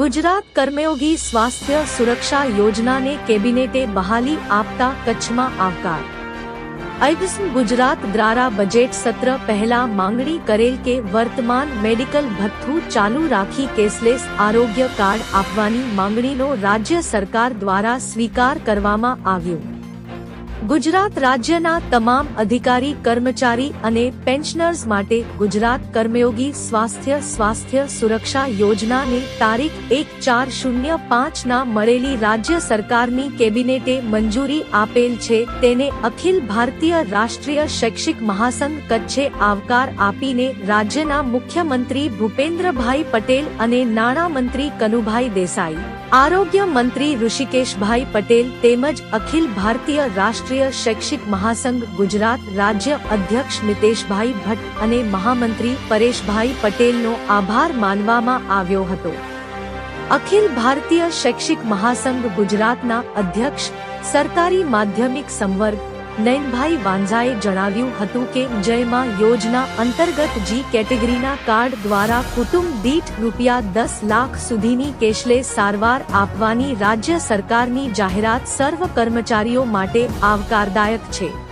ગુજરાત કર્મયોગી સ્વાસ્થ્ય સુરક્ષા યોજનાને કેબિનેટે બહાલી આપતા કચ્છમાં આવકાર. આઈબીસી ગુજરાત દ્વારા બજેટ સત્ર પહેલા માંગણી કરેલ કે વર્તમાન મેડિકલ ભથ્થું ચાલુ રાખી કેસલેસ આરોગ્ય કાર્ડ આપવાની માંગણીનો રાજ્ય સરકાર દ્વારા સ્વીકાર કરવામાં આવ્યો. ગુજરાત રાજ્યના તમામ અધિકારી, કર્મચારી અને પેન્શનર્સ માટે ગુજરાત કર્મયોગી સ્વાસ્થ્ય સ્વાસ્થ્ય સુરક્ષા યોજનાની તારીખ એક ચાર શૂન્ય પાંચના મળેલી રાજ્ય સરકારની કેબિનેટે મંજૂરી આપેલ છે. તેને અખિલ ભારતીય રાષ્ટ્રીય શૈક્ષિક મહાસંઘ કચ્છે આવકાર આપીને રાજ્યના મુખ્યમંત્રી ભૂપેન્દ્રભાઈ પટેલ અને નાણામંત્રી કનુભાઈ દેસાઈ, આરોગ્ય મંત્રી ઋષિકેશભાઈ પટેલ તેમજ અખિલ ભારતીય રાષ્ટ્રીય શૈક્ષિક મહાસંઘ ગુજરાત રાજ્ય અધ્યક્ષ મિતેશભાઈ ભટ્ટ અને મહામંત્રી પરેશભાઈ પટેલનો આભાર માનવામાં આવ્યો હતો. અખિલ ભારતીય શૈક્ષિક મહાસંઘ ગુજરાતના અધ્યક્ષ, સરકારી માધ્યમિક સંવર્ગ નયનભાઈ વાંઝાએ જણાવ્યું હતું કે, જયમાં યોજના અંતર્ગત જી કેટેગરીના કાર્ડ દ્વારા કુટુંબ દીઠ રૂપિયા દસ લાખ સુધીની કેશલેસ સારવાર આપવાની રાજ્ય સરકારની જાહેરાત સર્વ કર્મચારીઓ માટે આવકારદાયક છે.